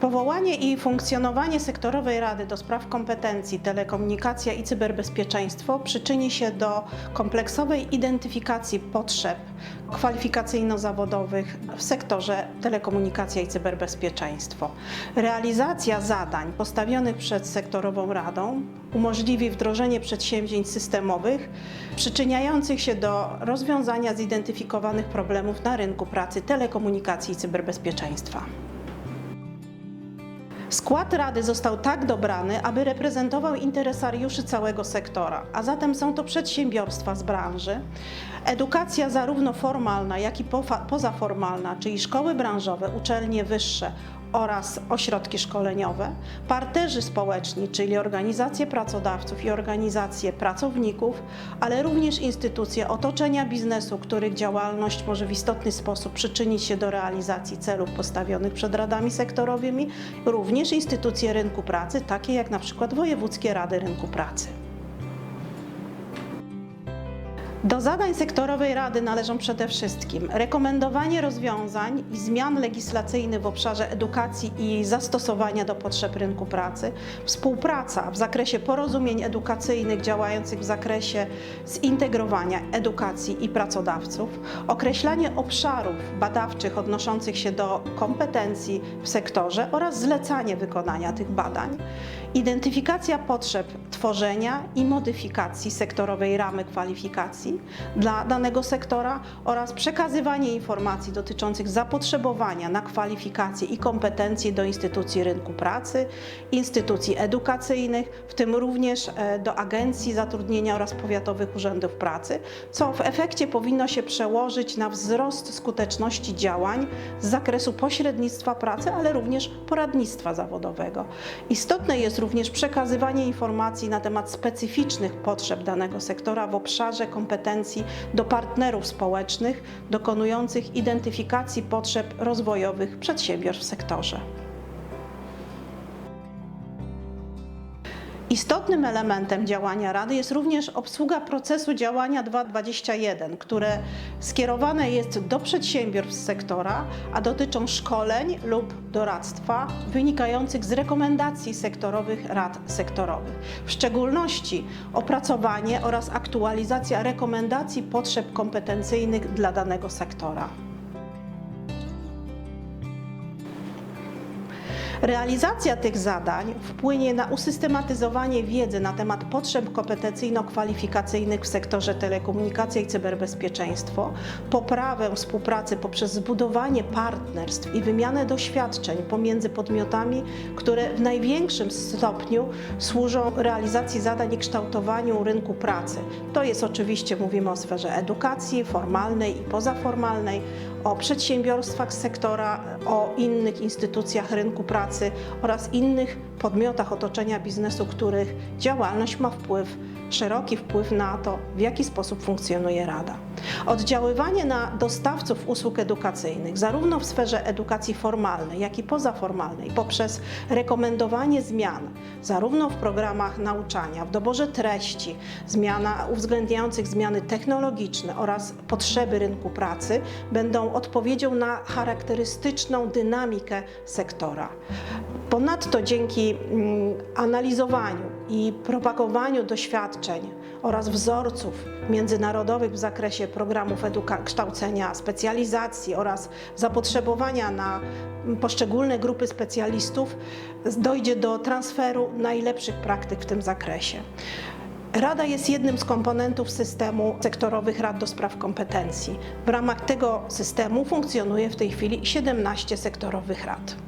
Powołanie i funkcjonowanie sektorowej Rady do Spraw Kompetencji, Telekomunikacja i Cyberbezpieczeństwo przyczyni się do kompleksowej identyfikacji potrzeb kwalifikacyjno-zawodowych w sektorze telekomunikacja i cyberbezpieczeństwo. Realizacja zadań postawionych przed sektorową Radą umożliwi wdrożenie przedsięwzięć systemowych przyczyniających się do rozwiązania zidentyfikowanych problemów na rynku pracy telekomunikacji i cyberbezpieczeństwa. Skład Rady został tak dobrany, aby reprezentował interesariuszy całego sektora, a zatem są to przedsiębiorstwa z branży, edukacja zarówno formalna, jak i pozaformalna, czyli szkoły branżowe, uczelnie wyższe oraz ośrodki szkoleniowe, partnerzy społeczni, czyli organizacje pracodawców i organizacje pracowników, ale również instytucje otoczenia biznesu, których działalność może w istotny sposób przyczynić się do realizacji celów postawionych przed radami sektorowymi, również instytucje rynku pracy, takie jak na przykład wojewódzkie rady rynku pracy. Do zadań sektorowej Rady należą przede wszystkim rekomendowanie rozwiązań i zmian legislacyjnych w obszarze edukacji i jej zastosowania do potrzeb rynku pracy, współpraca w zakresie porozumień edukacyjnych działających w zakresie zintegrowania edukacji i pracodawców, określanie obszarów badawczych odnoszących się do kompetencji w sektorze oraz zlecanie wykonania tych badań, identyfikacja potrzeb tworzenia i modyfikacji sektorowej ramy kwalifikacji dla danego sektora oraz przekazywanie informacji dotyczących zapotrzebowania na kwalifikacje i kompetencje do instytucji rynku pracy, instytucji edukacyjnych, w tym również e, do agencji zatrudnienia oraz powiatowych urzędów pracy, co w efekcie powinno się przełożyć na wzrost skuteczności działań z zakresu pośrednictwa pracy, ale również poradnictwa zawodowego. Istotne jest również przekazywanie informacji na temat specyficznych potrzeb danego sektora w obszarze kompetencji do partnerów społecznych dokonujących identyfikacji potrzeb rozwojowych przedsiębiorstw w sektorze. Istotnym elementem działania Rady jest również obsługa procesu działania 221, które skierowane jest do przedsiębiorstw sektora, a dotyczą szkoleń lub doradztwa wynikających z rekomendacji sektorowych rad sektorowych. W szczególności opracowanie oraz aktualizacja rekomendacji potrzeb kompetencyjnych dla danego sektora. Realizacja tych zadań wpłynie na usystematyzowanie wiedzy na temat potrzeb kompetencyjno-kwalifikacyjnych w sektorze telekomunikacja i cyberbezpieczeństwo, poprawę współpracy poprzez zbudowanie partnerstw i wymianę doświadczeń pomiędzy podmiotami, które w największym stopniu służą realizacji zadań i kształtowaniu rynku pracy. To jest oczywiście, mówimy o sferze edukacji formalnej i pozaformalnej, o przedsiębiorstwach z sektora, o innych instytucjach rynku pracy oraz innych podmiotach otoczenia biznesu, których działalność ma wpływ, szeroki wpływ na to, w jaki sposób funkcjonuje Rada. Oddziaływanie na dostawców usług edukacyjnych, zarówno w sferze edukacji formalnej, jak i pozaformalnej, poprzez rekomendowanie zmian, zarówno w programach nauczania, w doborze treści, zmiana uwzględniających zmiany technologiczne oraz potrzeby rynku pracy, będą odpowiedzią na charakterystyczną dynamikę sektora. Ponadto dzięki mm, analizowaniu i propagowaniu doświadczeń oraz wzorców międzynarodowych w zakresie programów eduka- kształcenia, specjalizacji oraz zapotrzebowania na poszczególne grupy specjalistów, dojdzie do transferu najlepszych praktyk w tym zakresie. Rada jest jednym z komponentów systemu sektorowych rad do spraw kompetencji. W ramach tego systemu funkcjonuje w tej chwili 17 sektorowych rad.